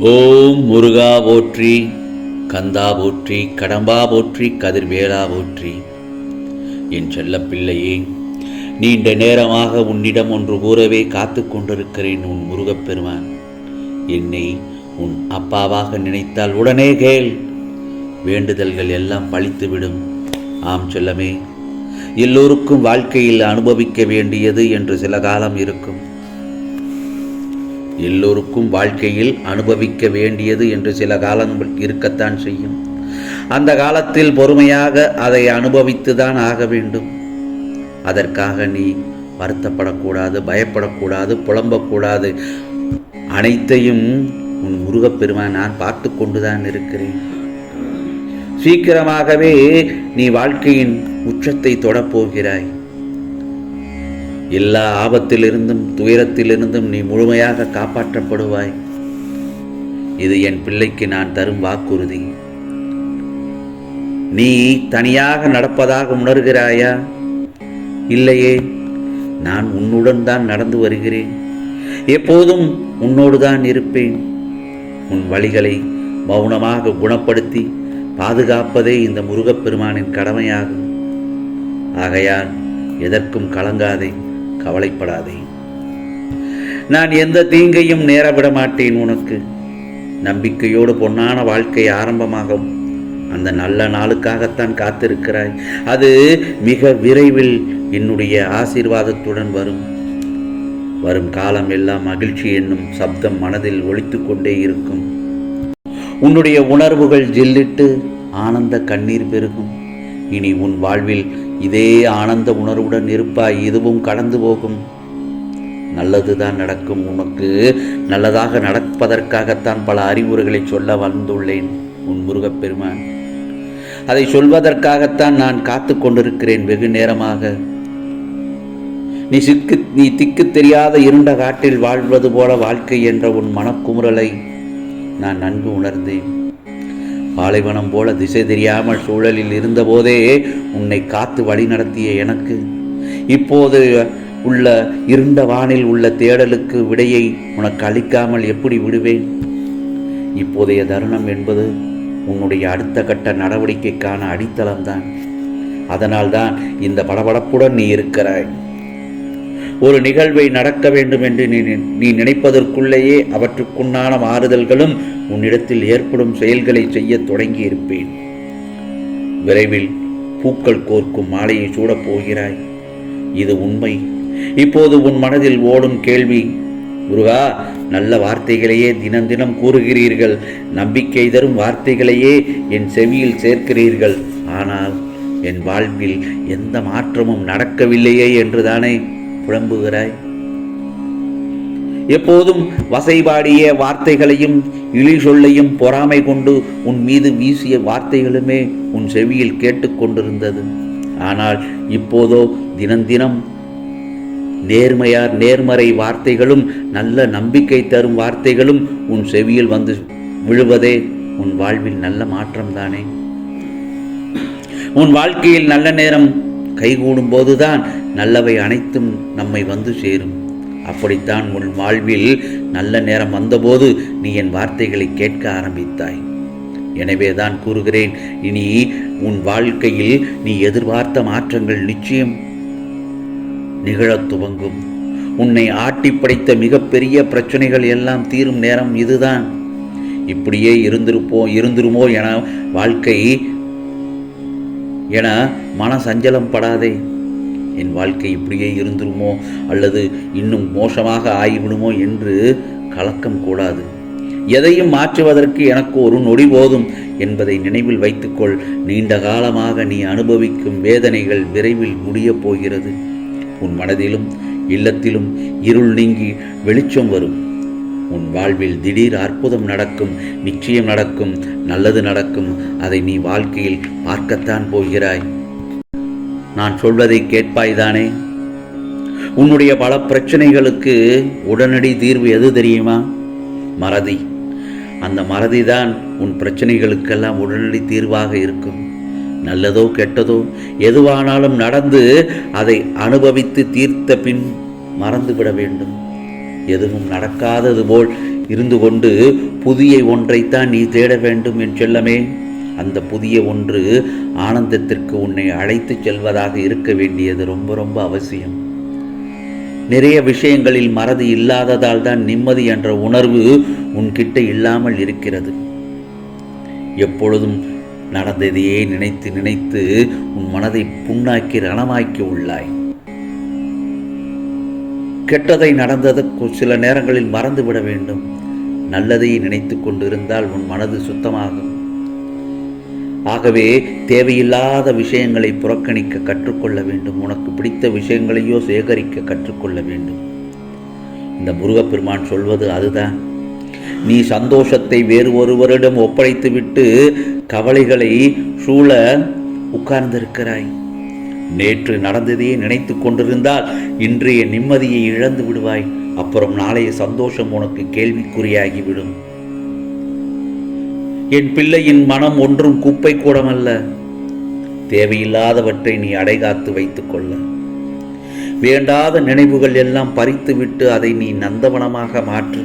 ஓம் முருகா போற்றி கந்தா போற்றி கடம்பா போற்றி கதிர்வேலா போற்றி. என் செல்லப் பிள்ளையே நீண்ட நேரமாக உன்னிடம் ஒன்று கூறவே காத்து கொண்டிருக்கிறேன் உன் முருகப்பெருமான் என்னை உன் அப்பாவாக நினைத்தால் உடனே கேள். வேண்டுதல்கள் எல்லாம் பழித்துவிடும். ஆம் செல்லமே எல்லோருக்கும் வாழ்க்கையில் அனுபவிக்க வேண்டியது என்று சில காலம் இருக்கும். எல்லோருக்கும் வாழ்க்கையில் அனுபவிக்க வேண்டியது என்று சில காலங்கள் இருக்கத்தான் செய்யும். அந்த காலத்தில் பொறுமையாக அதை அனுபவித்துதான் ஆக வேண்டும். அதற்காக நீ வருத்தப்படக்கூடாது பயப்படக்கூடாது புலம்பக்கூடாது. அனைத்தையும் உன் முருகப்பெருமான் நான் பார்த்து கொண்டுதான் இருக்கிறேன். சீக்கிரமாகவே நீ வாழ்க்கையின் உச்சத்தை தொடப்போகிறாய். எல்லா ஆபத்திலிருந்தும் துயரத்திலிருந்தும் நீ முழுமையாக காப்பாற்றப்படுவாய். இது என் பிள்ளைக்கு நான் தரும் வாக்குறுதி. நீ தனியாக நடப்பதாக உணர்கிறாயா? இல்லையே நான் உன்னுடன் தான் நடந்து வருகிறேன். எப்போதும் உன்னோடு தான் இருப்பேன். உன் வழிகளை மௌனமாக குணப்படுத்தி பாதுகாப்பதே இந்த முருகப்பெருமானின் கடமையாகும். ஆகையால் எதற்கும் கலங்காதே. கவலைப்படாதே. நான் எந்த தீங்கையும் நேர விட மாட்டேன் உனக்கு. நம்பிக்கையோடு பொன்னான வாழ்க்கை ஆரம்பமாகும். அந்த நல்ல நாளுக்காகத்தான் காத்திருக்கிறாய். அது மிக விரைவில் என்னுடைய ஆசீர்வாதத்துடன் வரும். வரும் காலம் எல்லாம் மகிழ்ச்சி என்னும் சப்தம் மனதில் ஒழித்து கொண்டே இருக்கும். உன்னுடைய உணர்வுகள் ஜில்லிட்டு ஆனந்த கண்ணீர் பெருகும். இனி உன் வாழ்வில் இதே ஆனந்த உணர்வுடன் இருப்பாய் இதுவும் கடந்து போகும். நல்லதுதான் நடக்கும் உனக்கு. நல்லதாக நடப்பதற்காகத்தான் பல அறிவுரைகளை சொல்ல வந்துள்ளேன் உன் முருகப்பெருமான். அதை சொல்வதற்காகத்தான் நான் காத்து கொண்டிருக்கிறேன் வெகு நேரமாக. நீ சிக்கு நீ திக்கு தெரியாத இருண்ட காட்டில் வாழ்வது போல வாழ்க்கை என்ற உன் மனக்குமுறலை நான் நன்கு உணர்ந்தேன். பாலைவனம் போல திசை தெரியாமல் சூழலில் இருந்தபோதே உன்னை காத்து வழி நடத்திய எனக்கு. இப்போது உள்ள இருண்ட வானில் உள்ள தேடலுக்கு விடையை உனக்கு அளிக்காமல் எப்படி விடுவேன்? இப்போதைய தருணம் என்பது உன்னுடைய அடுத்த கட்ட நடவடிக்கைக்கான அடித்தளம்தான். அதனால்தான் இந்த படபடப்புடன் நீ இருக்கிறாய். ஒரு நிகழ்வை நடக்க வேண்டும் என்று நீ நீ நினைப்பதற்குள்ளேயே அவற்றுக்குண்டான மாறுதல்களும் உன்னிடத்தில் ஏற்படும் செயல்களை செய்ய தொடங்கி இருப்பேன் விரைவில் பூக்கள் கோர்க்கும் மாலையை சூடப் போகிறாய். இது உண்மை. இப்போது உன் மனதில் ஓடும் கேள்வி முருகா நல்ல வார்த்தைகளையே தினம் தினம் கூறுகிறீர்கள். நம்பிக்கை தரும் வார்த்தைகளையே என் செவியில் சேர்க்கிறீர்கள். ஆனால் என் வாழ்வில் எந்த மாற்றமும் நடக்கவில்லையே என்றுதானே புலம்புகிறாய்? எப்போதும் வசைபாடிய வார்த்தைகளையும் இழி சொல்லையும் பொறாமை கொண்டு உன் மீது வீசிய வார்த்தைகளுமே உன் செவியில் கேட்டுக்கொண்டிருந்தது ஆனால் இப்போதோ தினந்தினம் நேர்மையார் நேர்மறை வார்த்தைகளும் நல்ல நம்பிக்கை தரும் வார்த்தைகளும் உன் செவியில் வந்து விழுவதே உன் வாழ்வில் நல்ல மாற்றம்தானே? உன் வாழ்க்கையில் நல்ல நேரம் கைகூடும் போதுதான் நல்லவை அனைத்தும் நம்மை வந்து சேரும். அப்படித்தான் உன் வாழ்வில் நல்ல நேரம் வந்தபோது நீ என் வார்த்தைகளை கேட்க ஆரம்பித்தாய். எனவே தான் கூறுகிறேன் இனி உன் வாழ்க்கையில் நீ எதிர்பார்த்த மாற்றங்கள் நிச்சயம் நிகழத் துவங்கும். உன்னை ஆட்டி படைத்த மிகப்பெரிய பிரச்சனைகள் எல்லாம் தீரும் நேரம் இதுதான். இப்படியே இருந்திருப்போ இருந்துருமோ என வாழ்க்கை என மன சஞ்சலம் படாதே. என் வாழ்க்கை இப்படியே இருந்துருமோ? அல்லது இன்னும் மோசமாக ஆகிவிடுமோ என்று கலக்கம் கூடாது. எதையும் மாற்றுவதற்கு எனக்கு ஒரு நொடி போதும் என்பதை நினைவில் வைத்துக்கொள். நீண்ட காலமாக நீ அனுபவிக்கும் வேதனைகள் விரைவில் முடியப் போகிறது. உன் மனதிலும் இல்லத்திலும் இருள் நீங்கி வெளிச்சம் வரும். உன் வாழ்வில் திடீர் அற்புதம் நடக்கும் நிச்சயம் நடக்கும் நல்லது நடக்கும். அதை நீ வாழ்க்கையில் பார்க்கத்தான் போகிறாய். நான் சொல்வதை கேட்பாய்தானே? உன்னுடைய பல பிரச்சனைகளுக்கு உடனடி தீர்வு எது தெரியுமா? மறதி. அந்த மறதி தான் உன் பிரச்சனைகளுக்கெல்லாம் உடனடி தீர்வாக இருக்கும். நல்லதோ கெட்டதோ எதுவானாலும் நடந்து அதை அனுபவித்து தீர்த்த பின் மறந்துவிட வேண்டும். எதுவும் நடக்காதது போல் இருந்து கொண்டு புதிய ஒன்றைத்தான் நீ தேட வேண்டும் என் செல்லமே. அந்த புதிய ஒன்று ஆனந்தத்திற்கு உன்னை அழைத்துச் செல்வதாக இருக்க வேண்டியது ரொம்ப ரொம்ப அவசியம். நிறைய விஷயங்களில் மறதி இல்லாததால் தான் நிம்மதி என்ற உணர்வு உன்கிட்ட இல்லாமல் இருக்கிறது. எப்பொழுதும் நடந்ததையே நினைத்து நினைத்து உன் மனதை புண்ணாக்கி ரணமாக்கி உள்ளாய். கெட்டதை நடந்ததற்கு சில நேரங்களில் மறந்துவிட வேண்டும். நல்லதை நினைத்து கொண்டிருந்தால் உன் மனது சுத்தமாகும். ஆகவே தேவையில்லாத விஷயங்களை புறக்கணிக்க கற்றுக்கொள்ள வேண்டும். உனக்கு பிடித்த விஷயங்களையோ சேகரிக்க கற்றுக்கொள்ள வேண்டும். இந்த முருகப்பெருமான் சொல்வது அதுதான். நீ சந்தோஷத்தை வேறு ஒருவரிடம் ஒப்படைத்துவிட்டு கவலைகளை சூழ உட்கார்ந்திருக்கிறாய். நேற்று நடந்ததையே நினைத்து கொண்டிருந்தால் இன்றைய நிம்மதியை இழந்து விடுவாய். அப்புறம் நாளைய சந்தோஷம் உனக்கு கேள்விக்குறியாகிவிடும். என் பிள்ளையின் மனம் ஒன்றும் குப்பை கூடமல்ல. தேவையில்லாதவற்றை நீ அடைகாத்து வைத்துக் கொள்ள. வேண்டாத நினைவுகள் எல்லாம் பறித்துவிட்டு அதை நீ நந்தவனமாக மாற்று.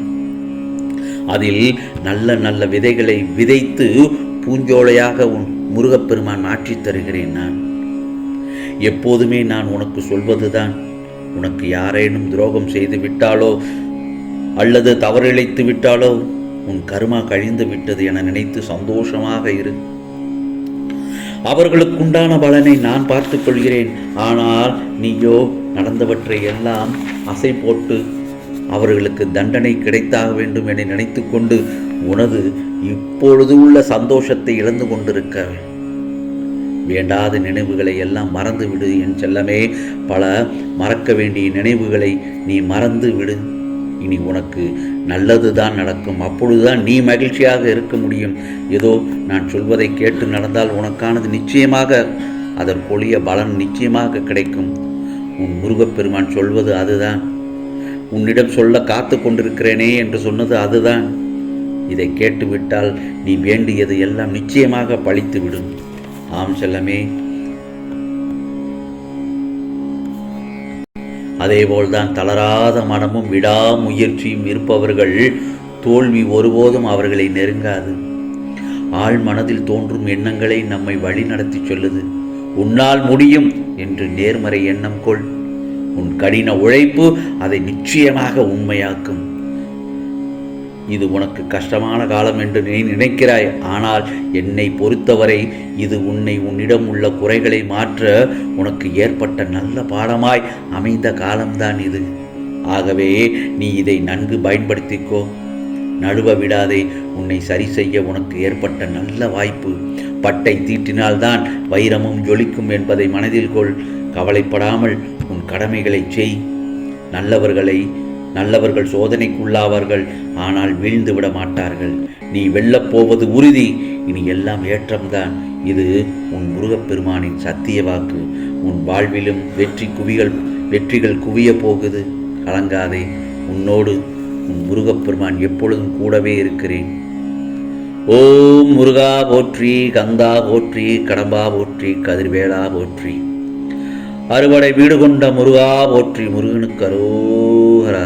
அதில் நல்ல நல்ல விதைகளை விதைத்து பூஞ்சோலையாக உன் முருகப்பெருமான் மாற்றித் தருகிறேன் நான். எப்போதுமே நான் உனக்கு சொல்வதுதான். உனக்கு யாரேனும் துரோகம் செய்து விட்டாலோ அல்லது தவறிழைத்து விட்டாலோ உன் கருமா கழிந்து விட்டது என நினைத்து சந்தோஷமாக இரு. அவர்களுக்குண்டான பலனை நான் பார்த்துக் கொள்கிறேன். ஆனால் நீயோ நடந்தவற்றை எல்லாம் அசை போட்டு அவர்களுக்கு தண்டனை கிடைத்தாக வேண்டும் என நினைத்து கொண்டு உனது இப்பொழுது உள்ள சந்தோஷத்தை இழந்து கொண்டிருக்க வேண்டாத நினைவுகளை எல்லாம் மறந்து விடு என் செல்லமே. பல மறக்க வேண்டிய நினைவுகளை நீ மறந்து விடு. இனி உனக்கு நல்லது தான் நடக்கும். அப்பொழுதுதான் நீ மகிழ்ச்சியாக இருக்க முடியும். ஏதோ நான் சொல்வதை கேட்டு நடந்தால் உனக்கானது நிச்சயமாக அதற்கொழிய பலன் நிச்சயமாக கிடைக்கும். உன் முருகப்பெருமான் சொல்வது அதுதான். உன்னிடம் சொல்ல காத்து கொண்டிருக்கிறேனே என்று சொன்னது அதுதான். இதை கேட்டுவிட்டால் நீ வேண்டியது எல்லாம் நிச்சயமாக பழித்துவிடும். ஆம் செல்லமே. அதேபோல்தான் தளராத மனமும் விடாமுயற்சியும் இருப்பவர்கள் தோல்வி ஒருபோதும் அவர்களை நெருங்காது. ஆழ் மனதில் தோன்றும் எண்ணங்களை நம்மை வழி நடத்தி சொல்லுது. உன்னால் முடியும் என்று நேர்மறை எண்ணம் கொள். உன் கடின உழைப்பு அதை நிச்சயமாக உண்மையாக்கும். இது உனக்கு கஷ்டமான காலம் என்று நீ நினைக்கிறாய். ஆனால் என்னை பொறுத்தவரை இது உன்னை உன்னிடம் உள்ள குறைகளை மாற்ற உனக்கு ஏற்பட்ட நல்ல பாடமாய் அமைந்த காலம்தான் இது. ஆகவே நீ இதை நன்கு பயன்படுத்திக்கோ. நழுவ விடாதே உன்னை சரி செய்ய உனக்கு ஏற்பட்ட நல்ல வாய்ப்பு. பட்டை தீட்டினால்தான் வைரமும் ஜொலிக்கும் என்பதை மனதில் கொள். கவலைப்படாமல் உன் கடமைகளை செய். நல்லவர்களை நல்லவர்கள் சோதனைக்குள்ளாவார்கள் ஆனால் வீழ்ந்து விட மாட்டார்கள் நீ வெல்லப்போவது உறுதி. இனி எல்லாம் ஏற்றம்தான். இது உன் முருகப்பெருமானின் சத்திய வாக்கு. உன் வாழ்விலும் வெற்றி குவிகள் வெற்றிகள் குவிய போகுது. கலங்காதே. உன்னோடு உன் முருகப்பெருமான் எப்பொழுதும் கூடவே இருக்கிறேன். ஓம் முருகா போற்றி கந்தா போற்றி கடம்பா போற்றி கதிர்வேளா போற்றி. அறுவடை வீடு கொண்ட முருகா போற்றி முருகனுக்கு அரோகரா.